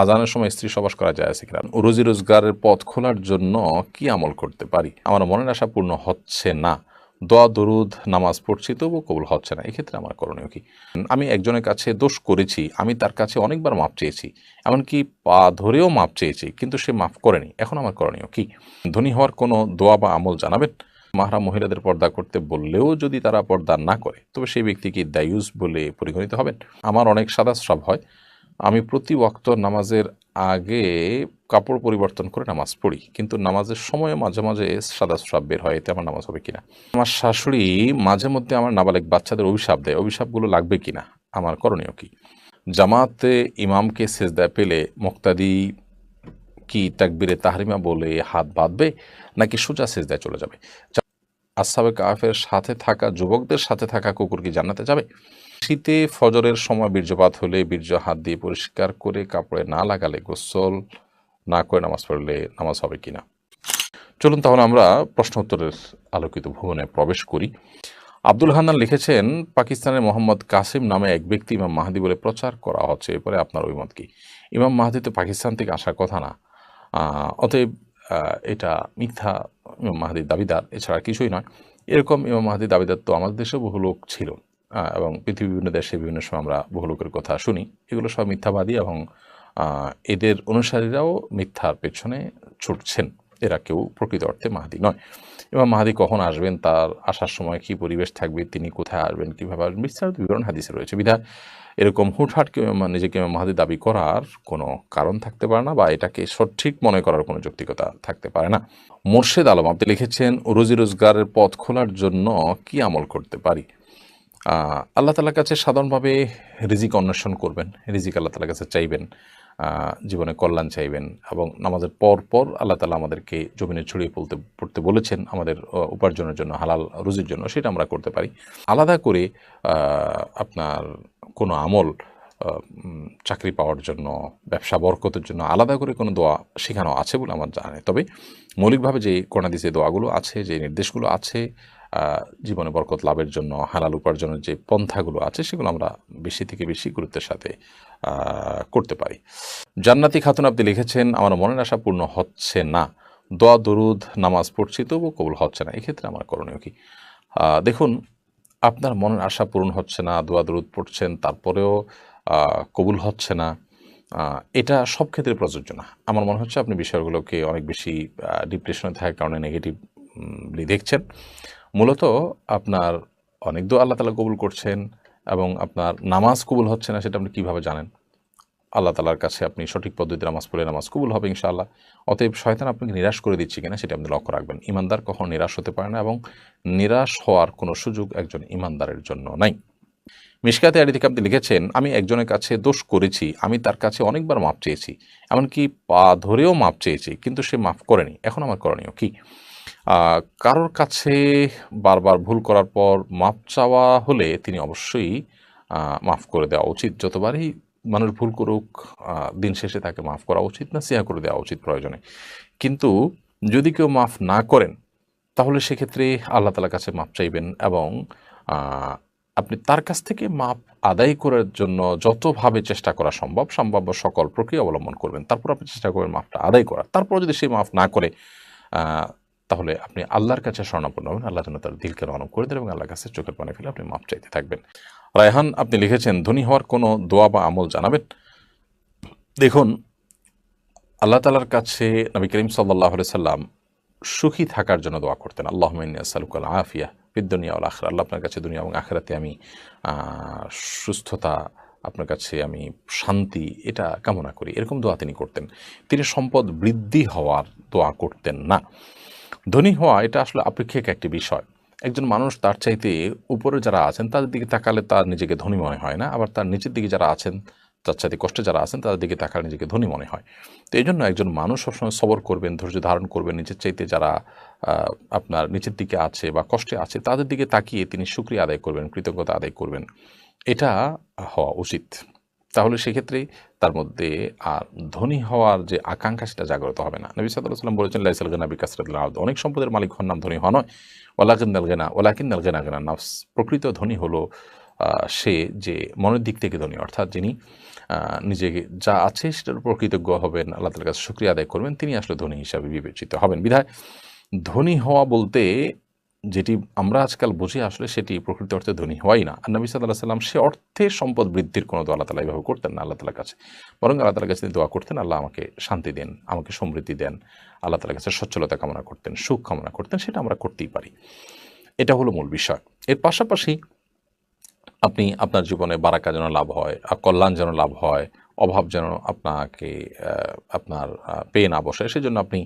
আজানের সময় স্ত্রী সবাস করা যায় আছে কিনা? রোজি রোজগারের পথ খোলার জন্য কি আমল করতে পারি? আমার মনের আশা পূর্ণ হচ্ছে না। দোয়া, দরুদ, নামাজ পড়ছি, তবুও কবুল হচ্ছে না। এক্ষেত্রে আমার করণীয় কি? আমি একজনের কাছে দোষ করেছি, আমি তার কাছে অনেকবার মাপ চেয়েছি, এমনকি পা ধরেও মাপ চেয়েছি, কিন্তু সে মাফ করেনি। এখন আমার করণীয় কি? ধনী হওয়ার কোনো দোয়া বা আমল জানাবেন? মাহরা মহিলাদের পর্দা করতে বললেও যদি তারা পর্দা না করে, তবে সেই ব্যক্তি কি দায়ুস বলে পরিগণিত হবেন? আমার অনেক সাদা স্রাব হয়। আমি প্রতি ওয়াক্ত নামাজের আগে কাপড় পরিবর্তন করে নামাজ পড়ি, কিন্তু নামাজের সময় মাঝে মাঝে সাদা স্রাব বের হয়, এতে আমার নামাজ হবে কিনা? আমার শাশুড়ি মাঝে মধ্যে আমার নাবালেক বাচ্চাদের অভিশাপ দেয়, অভিশাপগুলো লাগবে কিনা? আমার করণীয় কি? জামাতে ইমামকে সেজদায় পেলে মুক্তাদি কি তাকবিরে তাহরিমা বলে হাত বাঁধবে, নাকি সোজা সেজদায় চলে যাবে? আসাবে কাফের সাথে থাকা যুবকদের সাথে থাকা কুকুর কি জান্নাতে যাবে? শীতে ফজরের সময় বীর্যপাত হলে বীর্য হাত দিয়ে পরিষ্কার করে কাপড়ে না লাগালে গোসল না করে নামাজ পড়লে নামাজ হবে কিনা? চলুন তাহলে আমরা প্রশ্ন উত্তরের আলোকিত ভুবনে প্রবেশ করি। আব্দুল হান্নান লিখেছেন, পাকিস্তানের মোহাম্মদ কাসিম নামে এক ব্যক্তি ইমাম মাহাদি বলে প্রচার করা হচ্ছে। এরপরে আপনার অভিমত কি? ইমাম মাহাদি তো পাকিস্তান থেকে আসার কথা না। অতএব এটা মিথ্যা ইমাম মাহাদির দাবিদার। এছাড়া কিছুই নয়। এরকম ইমাম মাহাদির দাবিদার তো আমাদের দেশেও বহু লোক ছিল। এবং পৃথিবীর বিভিন্ন দেশে বিভিন্ন সময় আমরা বহু লোকের কথা শুনি। এগুলো সব মিথ্যাবাদী এবং এদের অনুসারীরাও মিথ্যার পেছনে ছুটছেন। এরা কেউ প্রকৃত অর্থে মাহাদি নয়। এবং মাহাদি কখন আসবেন, তার আসার সময় কী পরিবেশ থাকবে, তিনি কোথায় আসবেন, কীভাবে আসবেন, বিস্তারিত বিবরণ হাদিসে রয়েছে। বিধা এরকম হুটহাট কেউ নিজেকে ইমাম মাহাদি দাবি করার কোনো কারণ থাকতে পারে না বা এটাকে সঠিক মনে করার কোনো যৌক্তিকতা থাকতে পারে না। মোর্শেদ আলম, আপনি লিখেছেন, রোজি রোজগারের পথ খোলার জন্য কি আমল করতে পারি? আল্লাহ তালার কাছে সাধারণভাবে রিজিক অন্বেষণ করবেন, রিজিক আল্লাহ তালার কাছে চাইবেন জীবনে কল্যাণ চাইবেন এবং নামাজের পর পর আল্লাহ তালা আমাদেরকে জমিনে ছড়িয়ে পড়তে পড়তে বলেছেন আমাদের উপার্জনের জন্য, হালাল রুজির জন্য, সেটা আমরা করতে পারি। আলাদা করে আপনার কোনো আমল চাকরি পাওয়ার জন্য, ব্যবসা বরকতের জন্য আলাদা করে কোনো দোয়া শেখানো আছে বলে আমার জানা তবে মৌলিকভাবে যে কোরআনাদিসে দোয়াগুলো আছে, যে নির্দেশগুলো আছে জীবনে বরকত লাভের জন্য, হালাল উপার্জনের যে পন্থাগুলো আছে, সেগুলো আমরা বেশি থেকে বেশি গুরুত্বের সাথে করতে পারি। জান্নাতি খাতুন আপনি লিখেছেন, আমার মনের আশা পূর্ণ হচ্ছে না। দোয়া, দরুদ, নামাজ পড়ছি তবু কবুল হচ্ছে না। এক্ষেত্রে আমার করণীয় কি? দেখুন, আপনার মনের আশা পূরণ হচ্ছে না, দোয়া, দরুদ পড়ছেন, তারপরেও কবুল হচ্ছে না। এটা সব ক্ষেত্রে প্রযোজ্য না। আমার মনে হচ্ছে আপনি বিষয়গুলোকে অনেক বেশি ডিপ্রেশনে থাকার কারণে নেগেটিভলি দেখছেন। মূলত আপনার অনেক দোয়া আল্লাহ তালা কবুল করছেন এবং আপনার নামাজ কবুল হচ্ছে না সেটা আপনি কীভাবে জানেন? আল্লাহ তালার কাছে আপনি সঠিক পদ্ধতিতে নামাজ পড়লে নামাজ কবুল হবে ইনশাআল্লাহ। অতএব শয়তান আপনাকে নিরাশ করে দিচ্ছে কিনা সেটা আপনি লক্ষ্য রাখবেন। ইমানদার কখনো নিরাশ হতে পারে না এবং নিরাশ হওয়ার কোনো সুযোগ একজন ইমানদারের জন্য নাই। মিশকাতে আড়ি থেকে আপনি লিখেছেন, আমি একজনের কাছে দোষ করেছি, আমি তার কাছে অনেকবার মাপ চেয়েছি, এমনকি পা ধরেও মাপ চেয়েছি, কিন্তু সে মাফ করেনি। এখন আমার করণীয় কি? কারোর কাছে বারবার ভুল করার পর মাপ চাওয়া হলে তিনি অবশ্যই মাফ করে দেওয়া উচিত। যতবারই মানুষ ভুল করুক দিন শেষে তাকে মাফ করা উচিত না, সিয়া করে দেওয়া উচিত প্রয়োজনে। কিন্তু যদি কেউ মাফ না করেন, তাহলে সেক্ষেত্রে আল্লাহ তালার কাছে মাপ চাইবেন এবং আপনি তার কাছ থেকে মাপ আদায় করার জন্য যতভাবে চেষ্টা করা সম্ভব, সম্ভাব্য সকল প্রক্রিয়া অবলম্বন করবেন। তারপর আপনি চেষ্টা করবেন মাপটা আদায় করার। তারপর যদি সে মাফ না করে তাহলে আপনি আল্লাহর কাছে স্বর্ণাপন্ন হবেন। আল্লাহ যেন তার দিলকে রনম করে দেন এবং আল্লাহর কাছে চোখের পানি ফেলে আপনি মাপ চাইতে থাকবেন। রায়হান, আপনি লিখেছেন, ধনী হওয়ার কোনো দোয়া বা আমল জানাবেন? দেখুন, আল্লাহ তালার কাছে নবী করিম সাল্লাহ সাল্লাম সুখী থাকার জন্য দোয়া করতেন আল্লাহ সালুকাল আফিয়া বিদ্যুনিয়া আল আখরা আল্লাহ আপনার কাছে দুনিয়া এবং আখরাতে আমি সুস্থতা, আপনার কাছে আমি শান্তি, এটা কামনা করি। এরকম দোয়া তিনি করতেন। তিনি সম্পদ বৃদ্ধি হওয়ার দোয়া করতেন না। ধনী হওয়া, এটা আসলে আপেক্ষিক একটি বিষয়। একজন মানুষ তার চাইতে উপরে যারা আছেন, তাদের দিকে তাকালে তার নিজেকে ধনী মনে হয় না। আবার তার নিচের দিকে যারা আছেন, তার চাইতে কষ্টে যারা আছেন, তাদের দিকে তাকালে নিজেকে ধনী মনে হয়। তো এই জন্য একজন মানুষ সবসময় সবর করবেন, ধৈর্য ধারণ করবেন, নিজের চাইতে যারা আপনার নিচের দিকে আছে বা কষ্টে আছে, তাদের দিকে তাকিয়ে তিনি সুক্রিয়া আদায় করবেন, কৃতজ্ঞতা আদায় করবেন। এটা হওয়া উচিত। তাহলে সেক্ষেত্রে তার মধ্যে আর ধনী হওয়ার যে আকাঙ্ক্ষা সেটা জাগ্রত হবে না। নবী সাল্লাহ সাল্লাম বলেছেন, লাইসাল গেনা বিকাশরাত অনেক সম্পদের মালিক হন নাম ধনী হওয়া নয়। ওলাকিন গেনা ওলাকিন নাল গেনা গেনা নাফস। প্রকৃত ধনী হলো সে যে মনের দিক থেকে ধনী, অর্থাৎ যিনি নিজেকে যা আছে সেটার উপর কৃতজ্ঞ হবেন, আল্লাহ তালার কাছে শুক্রিয়া আদায় করবেন, তিনি আসলে ধনী হিসাবে বিবেচিত হবেন। বিধায় ধনী হওয়া বলতে যেটি আমরা আজকাল বুঝি আসলে সেটি প্রকৃত অর্থে ধনী হওয়াই না। আর নবী সাল্লাহ সাল্লাম সে অর্থে সম্পদ বৃদ্ধির কোনো দোয়া আল্লাহ তালা এইভাবে করতেন না, আল্লাহ তালার কাছে। বরং আল্লাহ তালার কাছে দোয়া করতেন, আল্লাহ আমাকে শান্তি দেন, আমাকে সমৃদ্ধি দেন, আল্লাহ তালার কাছে সচ্ছলতা কামনা করতেন, সুখ কামনা করতেন, সেটা আমরা করতেই পারি। এটা হলো মূল বিষয়। এর পাশাপাশি আপনি আপনার জীবনে বারাকা যেন লাভ হয় কল্যাণ যেন লাভ হয়, অভাব যেন আপনাকে আপনার পেয়ে না বসে, সেজন্য আপনি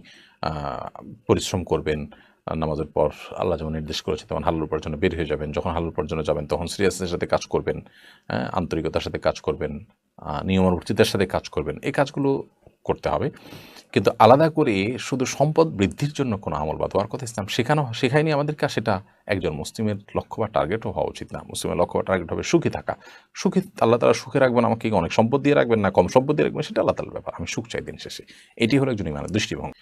পরিশ্রম করবেন নামাজের পর আল্লাহ যেমন নির্দেশ করেছে তেমন হালাল উপার্জনে বের হয়ে যাবেন। যখন হালাল উপার্জনে যাবেন তখন সিরিয়াসের সাথে কাজ করবেন হ্যাঁ, আন্তরিকতার সাথে কাজ করবেন নিয়মানুবর্তিতার সাথে কাজ করবেন এই কাজগুলো করতে হবে। কিন্তু আলাদা করে শুধু সম্পদ বৃদ্ধির জন্য কোনো আমল বা দোয়ার কথা ইসলাম শেখানো শেখায়নি আর সেটা একজন মুসলিমের লক্ষ্য বা টার্গেটও হওয়া উচিত না। মুসলিমের লক্ষ্য বা টার্গেট হবে সুখী থাকা। সুখী আল্লাহ তালা সুখে রাখবেন আমাকে অনেক সম্পদ দিয়ে রাখবেন না কম সম্পদ দিয়ে রাখবেন সেটা আল্লাহ তালার ব্যাপার। আমি সুখ চাই দিন শেষে। এটি হলো একজন ইমানের দৃষ্টিভঙ্গি।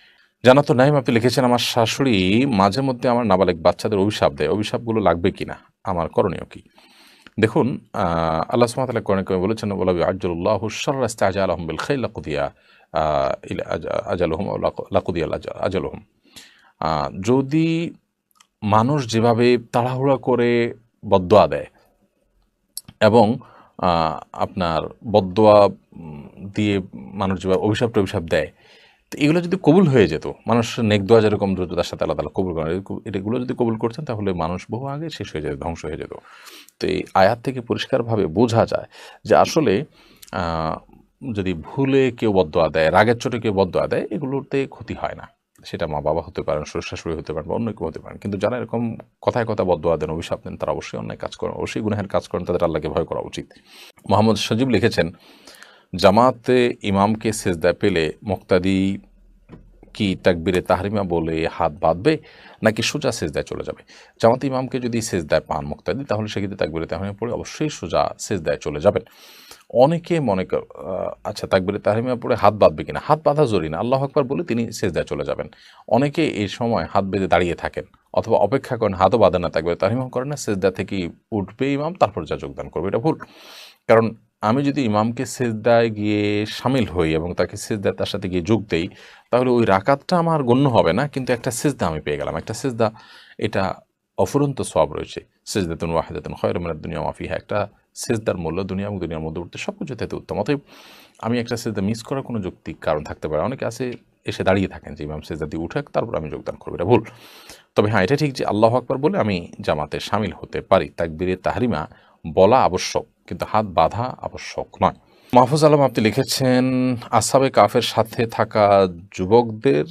জানা তো নাইম, আপনি লিখেছেন, আমার শাশুড়ি মাঝে মধ্যে আমার নাবালেক বাচ্চাদের অভিশাপ দেয়। অভিশাপগুলো লাগবে কিনা? আমার করণীয় কি? দেখুন আল্লাহ সুমাতালা কোরআন কমে বলেছেন বলাবি আজ্জুল্লাহ সর্রাস্তে আজা আলহম বিল খাই লাকুদিয়া আজালহম লাকুদিয়া আজালহম। যদি মানুষ যেভাবে তাড়াহুড়া করে বদোয়া দেয় এবং আপনার বদোয়া দিয়ে মানুষ যেভাবে অভিশাপ টভিশাপ দেয় তো এগুলো যদি কবুল হয়ে যেত, মানুষ নেক দোয়া যেরকম দ্রুততার সাথে আল্লাহ কবুল করেন এগুলো যদি কবুল করতেন তাহলে মানুষ বহু আগে শেষ হয়ে যেত, ধ্বংস হয়ে যেত। তো এই আয়াত থেকে পরিষ্কারভাবে বোঝা যায় যে আসলে যদি ভুলে কেউ বদোয়া দেয়, রাগের চোটে কেউ বদোয়া দেয়, এগুলোতে ক্ষতি হয় না। সেটা মা বাবা হতে পারেন শ্বশুর হতে পারেন বা অন্য কেউ হতে পারেন। কিন্তু যারা এরকম কথায় কথা বদোয়া দেন, অভিশাপ দেন, তারা অবশ্যই অন্যায় কাজ করেন, অবশ্যই গুনাহের কাজ করেন, তাদের আল্লাহকে ভয় করা উচিত। মোহাম্মদ সজীব লিখেছেন জামাতে ইমামকে সেজদা পেলে মুক্তাদি কি তাকবিরে তাহরিমা বলে হাত বাঁধবে, নাকি সোজা সেজদায় চলে যাবে? জামাত ইমামকে যদি সেজদায় পান মুক্তাদি, তাহলে সেক্ষেত্রে তাকবিরে তাহরিমা পড়ে অবশ্যই সোজা সেজদায় চলে যাবেন। অনেকে মনে কর আচ্ছা তাকবিরে তাহরিমা পড়ে হাত বাঁধবে কিনা? হাত বাঁধা জরুরি না। আল্লাহ আকবার বলে তিনি সেজদায় চলে যাবেন। অনেকে এই সময় হাত বেঁধে দাঁড়িয়ে থাকেন, অথবা অপেক্ষা করেন, হাতও বাঁধে না, তাকবিরে তাহরিমা করেন না, সেজদা থেকে উঠবে ইমাম, তারপর যা যোগদান করবে, এটা ভুল। কারণ আমি যদি ইমামকে সেজদায় গিয়ে সামিল হই এবং তাকে সেজদায় তার সাথে গিয়ে যোগ দেই, তাহলে ওই রাকাতটা আমার গণ্য হবে না, কিন্তু একটা সেজদা আমি পেয়ে গেলাম। একটা সেজদা, এটা অফুরন্ত সব রয়েছে। সেজদাতুন ওয়াহিদাতুন খয়রমিনাদ দুনিয়া মাফিহা একটা সেজদার মূল্য দুনিয়া এবং দুনিয়ার মধ্যে উঠতে সব কিছু থেকে উত্তম। অতএব আমি একটা সেজদা মিস করার কোনো যৌক্তিক কারণ থাকতে পারে। অনেকে আছে, এসে দাঁড়িয়ে থাকেন যে ইমাম সেজদা দিয়ে উঠে তারপর আমি যোগদান করব। এটা ভুল। তবে হ্যাঁ এটা ঠিক যে আল্লাহ আকবর বলে আমি জামাতে সামিল হতে পারি। তাকবিরে তাহরিমা বলা আবশ্যক, কিন্তু হাত বাঁধা আবশ্যক নয়। মাহফুজ আলম, আপনি লিখেছেন, আসাবে কাফের সাথে থাকা যুবকদের,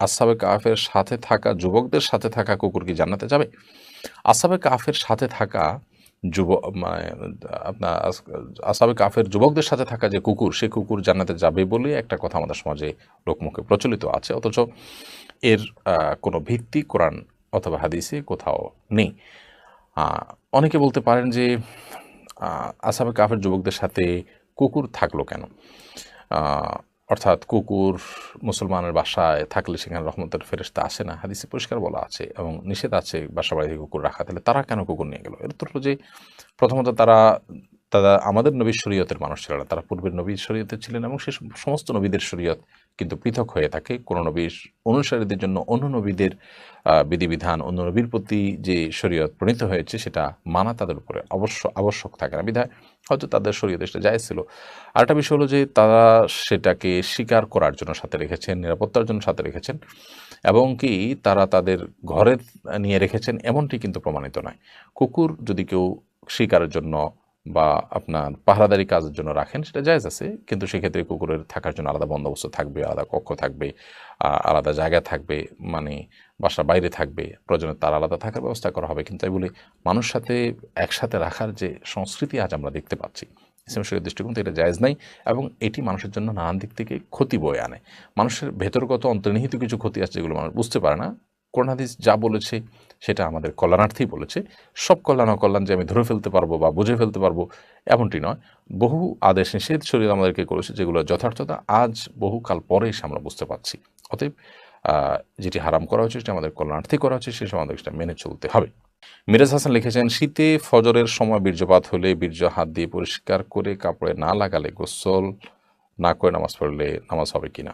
আসাবে কাফের সাথে থাকা যুবকদের সাথে থাকা কুকুর কি জানাতে যাবে? আসাবে কাফের সাথে থাকা যুব মানে আপনার, আসাবে কাফের যুবকদের সাথে থাকা যে কুকুর, সে কুকুর জান্নাতে যাবে বলে একটা কথা আমাদের সমাজে লোকমুখে প্রচলিত আছে, অথচ এর কোনো ভিত্তি কোরআন অথবা হাদিসে কোথাও নেই। অনেকে বলতে পারেন যে আসাবে কাফের যুবকদের সাথে কুকুর থাকল কেন? অর্থাৎ কুকুর মুসলমানের বাসায় থাকলে সেখানে রহমতের ফেরেস্তা আসে না। হাদিসে পরিষ্কার বলা আছে এবং নিষেধ আছে বাসা বাড়িতে কুকুর রাখা। তাহলে তারা কেন কুকুর নিয়ে গেল? এর হলো যে, প্রথমত তারা তারা আমাদের নবীর শরীয়তের মানুষ ছিল না। তারা পূর্বের নবীর শরীয়তে ছিলেন এবং সে সমস্ত নবীদের শরীয়ত কিন্তু পৃথক হয়ে থাকে। কোনো নবীর অনুসারীদের জন্য অন্য নবীদের বিধিবিধান অন্য নবীর প্রতি যে শরীয়ত প্রণীত হয়েছে, সেটা মানা তাদের উপরে অবশ্য, আবশ্যক থাকে না। বিধায় হয়তো তাদের শরীয়তে সেটা যায় ছিল। আরেকটা বিষয় হলো যে, তারা সেটাকে স্বীকার করার জন্য সাথে রেখেছেন, নিরাপত্তার জন্য সাথে রেখেছেন এবং কি তারা তাদের ঘরে নিয়ে রেখেছেন, এমনটি কিন্তু প্রমাণিত নয়। কুকুর যদি কেউ শিকারের জন্য বা আপনার পাহারাদারি কাজের জন্য রাখেন, সেটা জায়জ আছে। কিন্তু সেক্ষেত্রে কুকুরের থাকার জন্য আলাদা বন্দোবস্ত থাকবে, আলাদা কক্ষ থাকবে আলাদা জায়গা থাকবে মানে বাসা বাইরে থাকবে, প্রয়োজনে তার আলাদা থাকার ব্যবস্থা করা হবে। কিন্তু তাই বলে মানুষ সাথে একসাথে রাখার যে সংস্কৃতি আজ আমরা দেখতে পাচ্ছি, ইসলাম শরীর দৃষ্টিকোণ থেকে এটা জায়েজ নাই এবং এটি মানুষের জন্য নানান দিক থেকে ক্ষতি বয়ে আনে। মানুষের ভেতরগত অন্তর্নিহিত কিছু ক্ষতি আছে যেগুলো মানুষ বুঝতে পারে না। কোরআন হাদিস যা বলেছে সেটা আমাদের কল্যাণার্থেই বলেছে। সব কল্যাণ অকল্যাণ যে আমি ধরে ফেলতে পারব বা বুঝে ফেলতে পারব, এমনটি নয়। বহু আদেশ নিষেধ শরীর আমাদেরকে করেছে, যেগুলো যথার্থতা আজ বহুকাল পরে এসে আমরা বুঝতে পারছি। অতএব যেটি হারাম করা হয়েছে সেটা আমাদের কল্যাণার্থে করা হয়েছে সে সময় আমাদের সেটা মেনে চলতে হবে। মিরাজ হাসান লিখেছেন, শীতে ফজরের সময় বীর্যপাত হলে বীর্য হাত দিয়ে পরিষ্কার করে কাপড়ে না লাগালে গোসল না করে নামাজ পড়লে নামাজ হবে কিনা?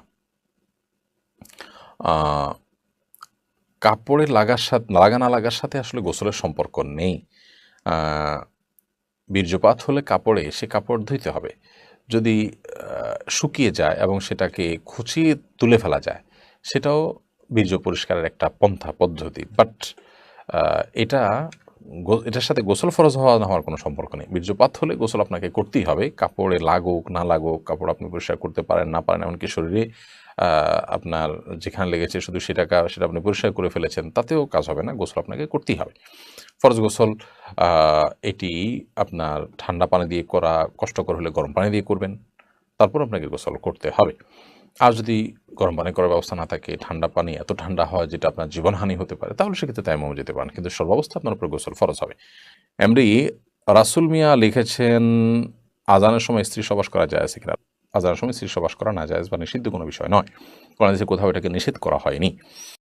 কাপড়ে লাগার সাথে, লাগা না লাগার সাথে আসলে গোসলের সম্পর্ক নেই। বীর্যপাত হলে কাপড়ে সে কাপড় ধুইতে হবে। যদি শুকিয়ে যায় এবং সেটাকে খুঁচিয়ে তুলে ফেলা যায়, সেটাও বীর্য পরিষ্কারের একটা পন্থা পদ্ধতি। বাট এটা এটার সাথে গোসল ফরজ হওয়া না হওয়ার কোনো সম্পর্ক নেই। বীর্যপাত হলে গোসল আপনাকে করতেই হবে। কাপড়ে লাগুক, না লাগুক, কাপড় আপনি পরিষ্কার করতে পারেন, না পারেন, এমনকি শরীরে আপনার যেখানে লেগেছে শুধু সেটা কা- সেটা আপনি পরিষ্কার করে ফেলেছেন, তাতেও কাজ হবে না, গোসল আপনাকে করতেই হবে। ফরজ গোসল এটি আপনার ঠান্ডা পানি দিয়ে করা, কষ্টকর হলে গরম পানি দিয়ে করবেন, তারপর আপনাকে গোসল করতে হবে। আর যদি গরম পানি করার ব্যবস্থা না থাকে, ঠান্ডা পানি এত ঠান্ডা হয় যেটা আপনার জীবনহানি হতে পারে, তাহলে সেক্ষেত্রে তাইমম যেতে পারেন কিন্তু সর্বাবস্থা আপনার উপর গোসল ফরজ হবে। এমডি, রাসুল মিয়া লিখেছেন, আজানের সময় স্ত্রী সবাস করা যায় আছে কিনা? আজানের সময় শীর্ষবাস করা না যায় বা নিষিদ্ধ কোনো বিষয় নয়। কোরআন কোথাও এটাকে নিষেধ করা হয়নি।